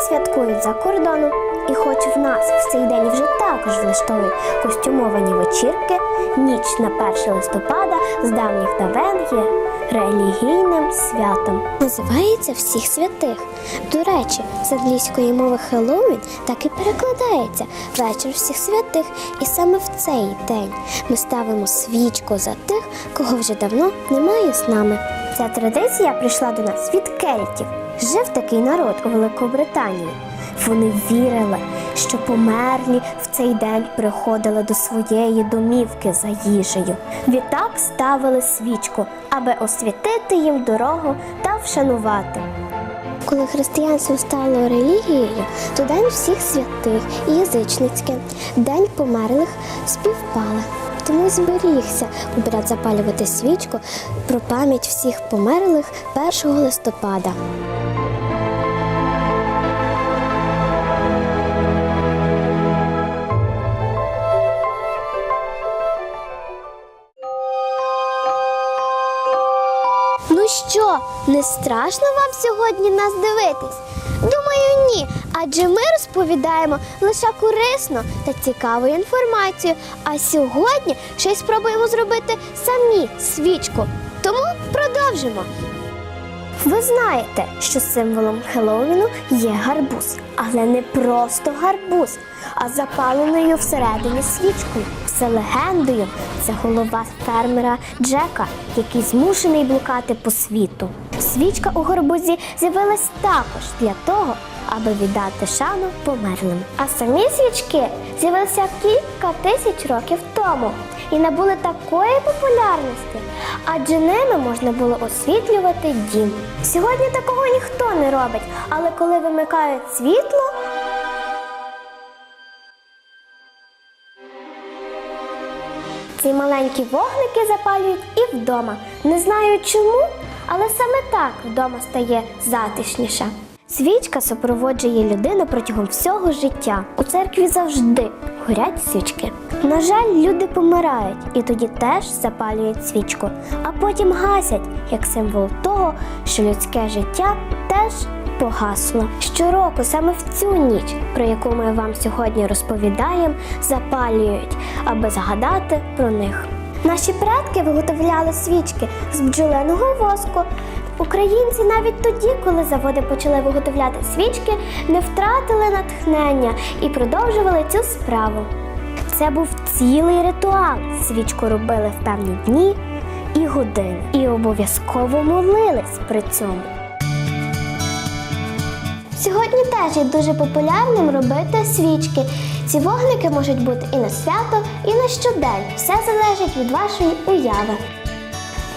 святкують за кордоном. І хоч в нас в цей день вже також влаштовують костюмовані вечірки, ніч на 1 листопада з давніх давен є релігійним святом. Називається всіх святих. До речі, з англійської мови Хеллоуін так і перекладається вечір всіх святих. І саме в цей день ми ставимо свічку за тих, кого вже давно немає з нами. Ця традиція прийшла до нас від кельтів. Жив такий народ у Великобританії. Вони вірили, що померлі в цей день приходили до своєї домівки за їжею. Відтак ставили свічку, аби освітити їм дорогу та вшанувати. Коли християнство стало релігією, то день всіх святих і язичницьке, день померлих співпали. Тому зберігся обряд запалювати свічку про пам'ять всіх померлих 1 листопада. Що, не страшно вам сьогодні нас дивитись? Думаю, ні. Адже ми розповідаємо лише корисну та цікаву інформацію. А сьогодні щось спробуємо зробити самі свічку. Тому продовжимо. Ви знаєте, що символом Хеллоуіну є гарбуз, але не просто гарбуз, а запаленою всередині свічкою. Все легендою це голова фермера Джека, який змушений блукати по світу. Свічка у гарбузі з'явилась також для того, аби віддати шану померлим. А самі свічки з'явилися кілька тисяч років тому і набули такої популярності, адже ними можна було освітлювати дім. Сьогодні такого ніхто не робить, але коли вимикають світло, ці маленькі вогники запалюють і вдома. Не знаю чому, але саме так вдома стає затишніше. Свічка супроводжує людину протягом всього життя. У церкві завжди горять свічки. На жаль, люди помирають і тоді теж запалюють свічку, а потім гасять як символ того, що людське життя теж погасло. Щороку саме в цю ніч, про яку ми вам сьогодні розповідаємо, запалюють, аби згадати про них. Наші предки виготовляли свічки з бджолиного воску. Українці навіть тоді, коли заводи почали виготовляти свічки, не втратили натхнення і продовжували цю справу. Це був цілий ритуал. Свічку робили в певні дні і години, і обов'язково молились при цьому. Сьогодні теж є дуже популярним робити свічки. Ці вогники можуть бути і на свято, і на щодень. Все залежить від вашої уяви.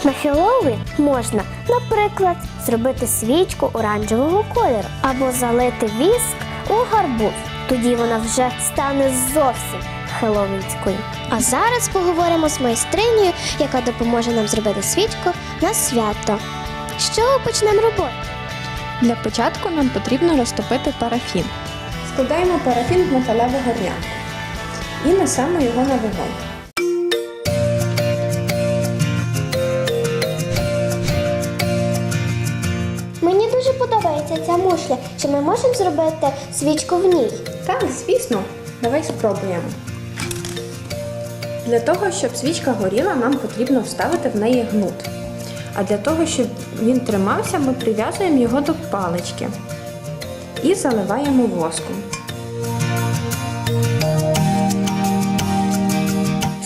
На Хеллоуін можна, наприклад, зробити свічку оранжевого кольору або залити віск у гарбуз. Тоді вона вже стане зовсім хеллоуінською. А зараз поговоримо з майстринею, яка допоможе нам зробити свічку на свято. З чого почнемо роботу? Для початку нам потрібно розтопити парафін. Складаємо парафін в металеву горнятку і несемо його на вогонь. Подобається ця мушля. Чи ми можемо зробити свічку в ній? Так, звісно, давай спробуємо. Для того, щоб свічка горіла, нам потрібно вставити в неї гнут. А для того, щоб він тримався, ми прив'язуємо його до палички і заливаємо воском.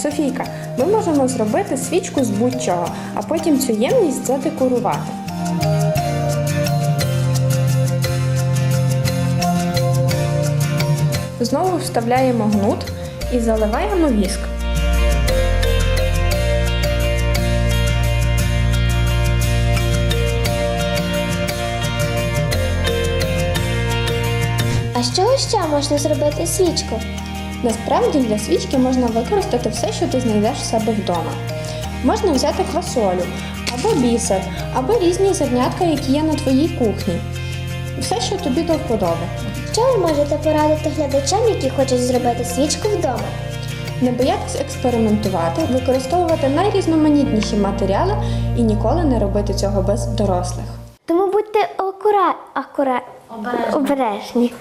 Софійка, ми можемо зробити свічку з будь-чого, а потім цю ємність задекорувати. Знову вставляємо гнут і заливаємо віск. А чого ще можна зробити свічку? Насправді для свічки можна використати все, що ти знайдеш в себе вдома. Можна взяти квасолю, або бісер, або різні зернятка, які є на твоїй кухні. Все, що тобі до вподоби. Що ви можете порадити глядачам, які хочуть зробити свічку вдома? Не боятись експериментувати, використовувати найрізноманітніші матеріали і ніколи не робити цього без дорослих. Тому будьте акура... акура... обережні.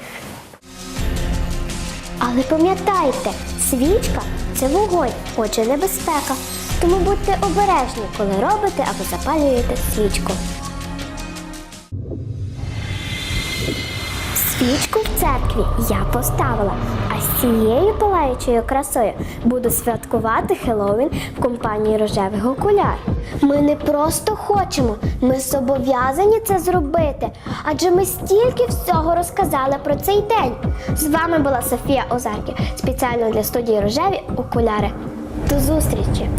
Але пам'ятайте, свічка це вогонь, отже небезпека. Тому будьте обережні, коли робите або запалюєте свічку. Свічку церкві я поставила, а з цією палаючою красою буду святкувати Хеллоуін в компанії рожевих окуляр. Ми не просто хочемо, ми зобов'язані це зробити, адже ми стільки всього розказали про цей день. З вами була Софія Озарки, спеціально для студії Рожеві окуляри. До зустрічі!